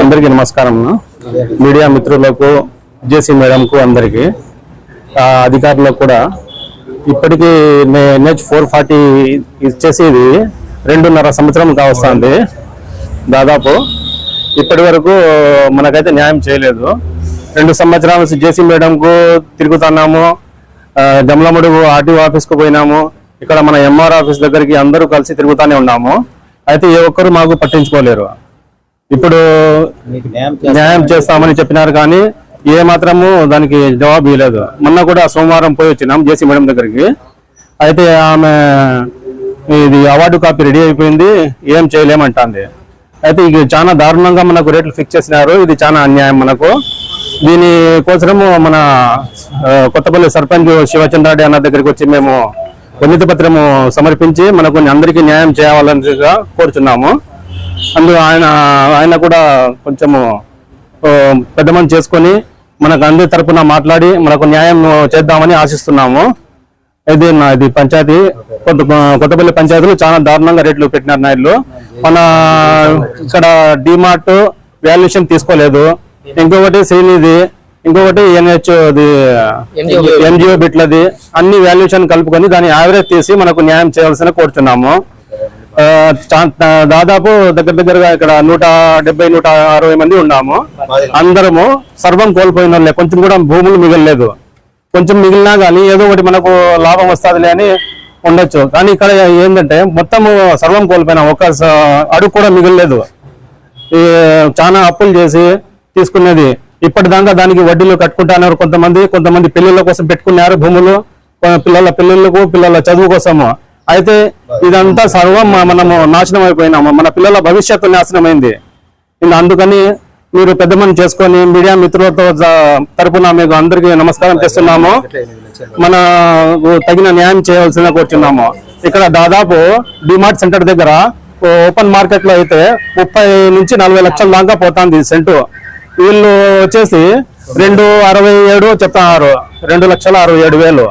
అందరికీ నమస్కారం మీడియా మిత్రులకు జేసీ మేడంకు అందరికీ. అధికారులకు కూడా ఇప్పటికీ ఎన్హెచ్ ఫోర్ ఫార్టీ ఇచ్చేసేది రెండున్నర సంవత్సరం కావస్తుంది. దాదాపు ఇప్పటి వరకు మనకైతే న్యాయం చేయలేదు. రెండు సంవత్సరాల నుంచి జేసీ మేడంకు తిరుగుతున్నాము. జమలమడుగు ఆర్టీఓ ఆఫీస్కు పోయినాము. ఇక్కడ మన ఎంఆర్ ఆఫీస్ దగ్గరికి అందరూ కలిసి తిరుగుతానే ఉన్నాము. అయితే ఏ ఒక్కరు మాకు పట్టించుకోలేరు. ఇప్పుడు న్యాయం చేస్తామని చెప్పినారు కానీ ఏ మాత్రము దానికి జవాబు ఇవ్వలేదు. మొన్న కూడా సోమవారం పోయి వచ్చినాం జేసీ మేడం దగ్గరికి. అయితే ఆమె ఇది అవార్డు కాపీ రెడీ అయిపోయింది. ఏం చేయలేమంటాంది. అయితే ఇది చాలా దారుణంగా మనకు రేట్లు ఫిక్స్ చేసినారు. ఇది చాలా అన్యాయం మనకు. దీని కోసము మన కొత్తపల్లి సర్పంచ్ శివచంద్రాడి అన్న దగ్గరికి వచ్చి మేము వినతి పత్రము సమర్పించి మనకు అందరికీ న్యాయం చేయాలని కోరుచున్నాము. అందు ఆయన ఆయన కూడా కొంచెము పెద్దమని పెద్ద మంది చేసుకొని మనకు అందరి తరఫున మాట్లాడి మనకు న్యాయం చేద్దామని ఆశిస్తున్నాము. ఇది నా ఇది పంచాయతీ. కొంత కొత్తపల్లి పంచాయతీలు చాలా దారుణంగా రేట్లు పెట్టినారు నాయుడు మన ఇక్కడ డిమార్ట్ వాల్యుయేషన్ తీసుకోలేదు. ఇంకొకటి శ్రీనిధి ఇంకొకటి ఎన్హెచ్ ఎన్జిఓ బిట్లది అన్ని వాల్యుయేషన్ కలుపుకొని దాని యావరేజ్ తీసి మనకు న్యాయం చేయాల్సిన కోరుతున్నాము దాదాపు దగ్గర దగ్గరగా ఇక్కడ నూట డెబ్బై నూట అరవై మంది ఉన్నాము. అందరము సర్వం కోల్పోయిన వాళ్ళే కొంచెం కూడా భూములు మిగలలేదు. కొంచెం మిగిలినా కానీ ఏదో ఒకటి మనకు లాభం వస్తుందిలే అని ఉండొచ్చు. కానీ ఇక్కడ ఏంటంటే మొత్తం సర్వం కోల్పోయినా. ఒక అడుగు కూడా మిగిలలేదు. ఈ చాలా అప్పులు చేసి తీసుకునేది ఇప్పటిదాకా దానికి వడ్డీలు కట్టుకుంటున్నారు కొంతమంది. కొంతమంది పిల్లల కోసం పెట్టుకున్నారు భూములు. పిల్లల పిల్లలకు పిల్లల చదువు కోసము. అయితే ఇదంతా సర్వం మనము నాశనం అయిపోయినాము. మన పిల్లల భవిష్యత్తు నాశనమైంది. అందుకని మీరు పెద్ద మంది చేసుకొని మీడియా మిత్రులతో తరపున మీకు అందరికీ నమస్కారం చేస్తున్నాము. మన తగిన న్యాయం చేయాల్సిన కూర్చున్నాము. ఇక్కడ దాదాపు డిమార్ట్ సెంటర్ దగ్గర ఓపెన్ మార్కెట్లో అయితే ముప్పై నుంచి నలభై లక్షల దాకా పోతుంది సెంటు. వీళ్ళు వచ్చేసి రెండు అరవై ఏడు చెప్తున్నారు రెండు లక్షల అరవై ఏడు వేలు.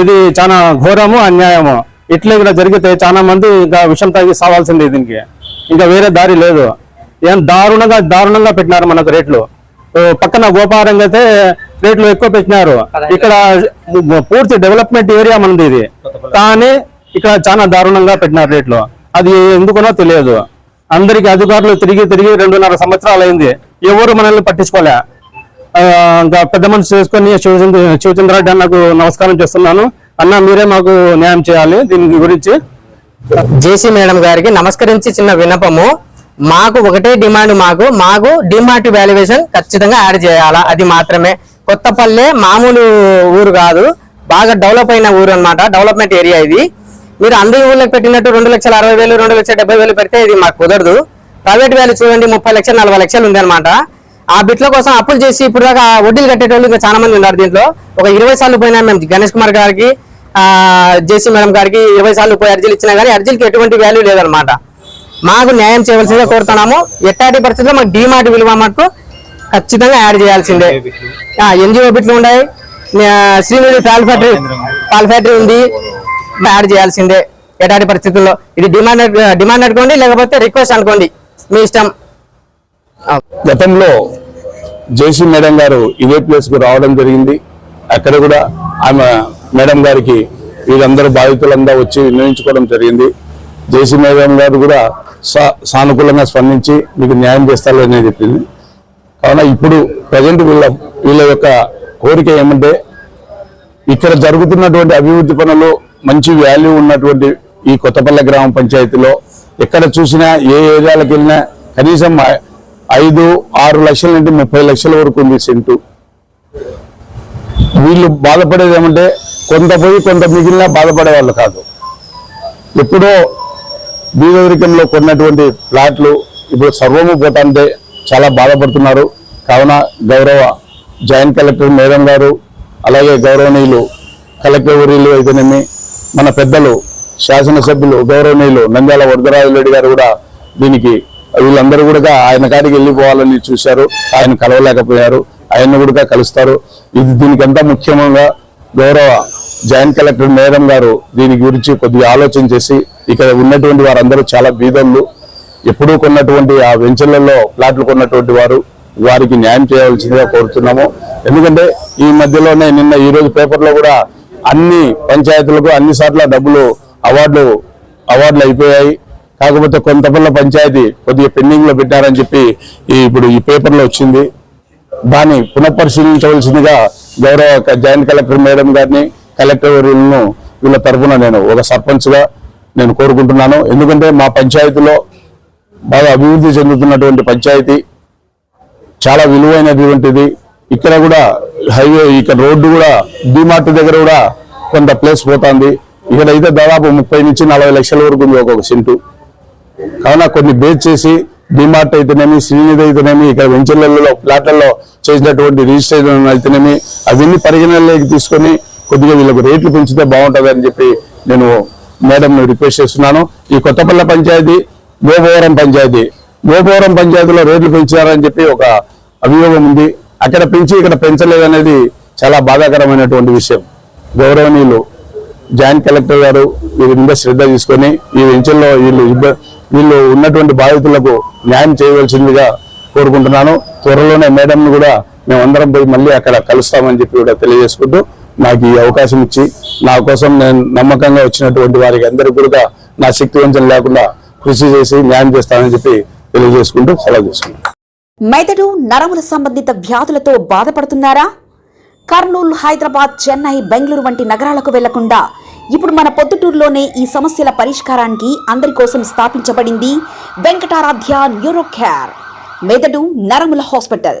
ఇది చాలా ఘోరము అన్యాయము. ఇట్లా ఇక్కడ జరిగితే చాలా మంది ఇంకా విషం తాగి సావాల్సిందే దీనికి. ఇంకా వేరే దారి లేదు. ఏం దారుణంగా దారుణంగా పెట్టినారు మనకు రేట్లు. ఓ పక్కన గోపారంగా అయితే రేట్లు ఎక్కువ పెట్టినారు. ఇక్కడ పూర్తి డెవలప్మెంట్ ఏరియా మనది ఇది. కానీ ఇక్కడ చాలా దారుణంగా పెట్టినారు రేట్లు. అది ఎందుకనో తెలియదు. అందరికి అధికారులు తిరిగి తిరిగి రెండున్నర సంవత్సరాలు అయింది. ఎవరు మనల్ని పట్టించుకోలే. ఇంకా పెద్ద మనిషి చేసుకొని శివచంద్ర శివచంద్రారెడ్డి అన్నకు నమస్కారం చేస్తున్నాను. అన్న మీరే మాకు న్యాయం చేయాలి దీని గురించి. జేసీ మేడం గారికి నమస్కరించి చిన్న విన్నపము. మాకు ఒకటే డిమాండ్ మాకు మాకు డిమార్ట్ వాల్యుయేషన్ ఖచ్చితంగా యాడ్ చేయాలా? అది మాత్రమే. కొత్తపల్లె మామూలు ఊరు కాదు బాగా డెవలప్ అయిన ఊరు అనమాట డెవలప్మెంట్ ఏరియా ఇది. మీరు అందరి ఊళ్ళకి పెట్టినట్టు రెండు లక్షల అరవై వేలు రెండు లక్షల డెబ్బై వేలు పెడితే ఇది మాకు కుదరదు. ప్రైవేట్ వాల్యూ చూడండి ముప్పై లక్షలు నలభై లక్షలు ఉంది అనమాట ఆ బిట్ల కోసం అప్పులు చేసి ఇప్పుడు దాకా వడ్డీలు కట్టేటోళ్ళు ఇంకా చాలా మంది ఉన్నారు దీంట్లో. ఒక ఇరవై సార్లు పోయినా మేము గణేష్ కుమార్ గారికి ఆ జేసీ మేడం గారికి ఇరవై సార్లు పోయి అర్జీలు ఇచ్చినా కానీ అర్జీలకి ఎటువంటి వాల్యూ లేదనమాట మాకు న్యాయం చేయవలసిందే కోరుతున్నాము. ఎట్టాటి పరిస్థితుల్లో మాకు డిమార్ట్ విలువ మటుకు ఖచ్చితంగా యాడ్ చేయాల్సిందే. ఎన్జిఓ బిట్లు ఉన్నాయి. శ్రీనిధి పాల్ ఫ్యాక్టరీ పాల్ ఫ్యాక్టరీ ఉంది. యాడ్ చేయాల్సిందే. ఎటాటి పరిస్థితుల్లో? ఇది డిమాండ్ డిమాండ్ అనుకోండి లేకపోతే రిక్వెస్ట్ అనుకోండి. మీ ఇష్టం. గతంలో జేసీ మేడం గారు ఇదే ప్లేస్కు రావడం జరిగింది. అక్కడ కూడా ఆమె మేడం గారికి వీళ్ళందరూ బాధితులందరూ వచ్చి నిర్ణయించుకోవడం జరిగింది. జేసీ మేడం గారు కూడా సానుకూలంగా స్పందించి మీకు న్యాయం చేస్తారు అని చెప్పింది. కావున ఇప్పుడు ప్రజెంట్ వీళ్ళ వీళ్ళ యొక్క కోరిక ఏమంటే ఇక్కడ జరుగుతున్నటువంటి అభివృద్ధి పనులు మంచి వాల్యూ ఉన్నటువంటి ఈ కొత్తపల్లె గ్రామ పంచాయతీలో ఎక్కడ చూసినా ఏ ఏరియాలకు వెళ్ళినా కనీసం ఐదు ఆరు లక్షల నుండి ముప్పై లక్షల వరకు ఉంది సెంటు. వీళ్ళు బాధపడేది ఏమంటే కొంత పోయి కొంత మిగిలిన బాధపడే వాళ్ళు కాదు. ఎప్పుడో బీదరికంలో కొన్నటువంటి ప్లాట్లు ఇప్పుడు సర్వము పోతాంటే చాలా బాధపడుతున్నారు. కావున గౌరవ జాయింట్ కలెక్టర్ మేడం గారు అలాగే గౌరవనీయులు కలెక్టర్ ఊరిలు అయితేనేమి మన పెద్దలు శాసనసభ్యులు గౌరవనీయులు నంద్యాల వరదరాజు రెడ్డి గారు కూడా దీనికి వీళ్ళందరూ కూడా ఆయన కాడికి వెళ్ళిపోవాలని చూశారు. ఆయన కలవలేకపోయారు. ఆయన కూడా కలుస్తారు. ఇది దీనికి ఎంత ముఖ్యంగా గౌరవ జాయింట్ కలెక్టర్ మేడం గారు దీని గురించి కొద్దిగా ఆలోచన చేసి ఇక్కడ ఉన్నటువంటి వారందరూ చాలా బీదోళ్ళు. ఎప్పుడూ కొన్నటువంటి ఆ వెంచర్లలో ప్లాట్లు కొన్నటువంటి వారు వారికి న్యాయం చేయవలసిందిగా కోరుతున్నాము. ఎందుకంటే ఈ మధ్యలోనే నిన్న ఈ రోజు పేపర్లో కూడా అన్ని పంచాయతీలకు అన్ని సార్ల డబ్బులు అవార్డులు అవార్డులు అయిపోయాయి. కాకపోతే కొంతపల్ల పంచాయతీ కొద్దిగా పెండింగ్లో పెట్టారని చెప్పి ఇప్పుడు ఈ పేపర్లో వచ్చింది. దాన్ని పునఃపరిశీలించవలసిందిగా గౌరవ జాయింట్ కలెక్టర్ మేడం గారిని కలెక్టర్ వర్యులను వీళ్ళ తరఫున నేను ఒక సర్పంచ్గా నేను కోరుకుంటున్నాను. ఎందుకంటే మా పంచాయతీలో బాగా అభివృద్ధి చెందుతున్నటువంటి పంచాయతీ చాలా విలువైనటువంటిది. ఇక్కడ కూడా హైవే ఇక్కడ రోడ్డు కూడా డిమార్ట్ దగ్గర కూడా కొంత ప్లేస్ పోతుంది. ఇక్కడ అయితే దాదాపు ముప్పై నుంచి నలభై లక్షల వరకు ఉంది ఒక్కొక్క సెంటు. కావున కొన్ని బేస్ చేసి డిమార్ట్ అయితేనేమి శ్రీనిధి అయితేనేమి ఇక్కడ వెంచర్లలో ప్లాట్లలో చేసినటువంటి రిజిస్ట్రేషన్ అయితేనేమి అవన్నీ పరిగణనలోకి తీసుకొని కొద్దిగా వీళ్ళకు రేట్లు పెంచితే బాగుంటుంది అని చెప్పి నేను మేడం రిక్వెస్ట్ చేస్తున్నాను. ఈ కొత్తపల్లి పంచాయతీ గోపవరం పంచాయతీ గోపవరం పంచాయతీలో రేట్లు పెంచారని చెప్పి ఒక అభియోగం ఉంది. అక్కడ పెంచి ఇక్కడ పెంచలేదనేది చాలా బాధాకరమైనటువంటి విషయం. గౌరవనీయులు జాయింట్ కలెక్టర్ గారు వీరి మీద శ్రద్ధ తీసుకొని ఈ వెంచర్లో వీళ్ళు వీళ్ళు ఉన్నటువంటి బాధితులకు న్యాయం చేయవలసిందిగా కోరుకుంటున్నాను. త్వరలోనే మేడంను కూడా మేమందరం పోయి మళ్ళీ అక్కడ కలుస్తామని చెప్పి కూడా తెలియజేసుకుంటూ నాకు ఈ అవకాశం ఇచ్చి నా కోసం నేను నమ్మకంగా వచ్చినటువంటి వారికి అందరికీ కూడా నా శక్తి వంచన లేకుండా కృషి చేసి న్యాయం చేస్తానని చెప్పి తెలియజేసుకుంటూ సెలవు చేసుకుంటాను మెదడు నరముల సంబంధిత వ్యాధులతో బాధపడుతున్నారా? కర్నూలు హైదరాబాద్ చెన్నై బెంగళూరు వంటి నగరాలకు వెళ్ళకుండా ఇప్పుడు మన పొద్దుటూరులోనే ఈ సమస్యల పరిష్కారానికి అందరి కోసం స్థాపించబడింది వెంకటారాధ్య న్యూరో మెదడు నరముల hospital.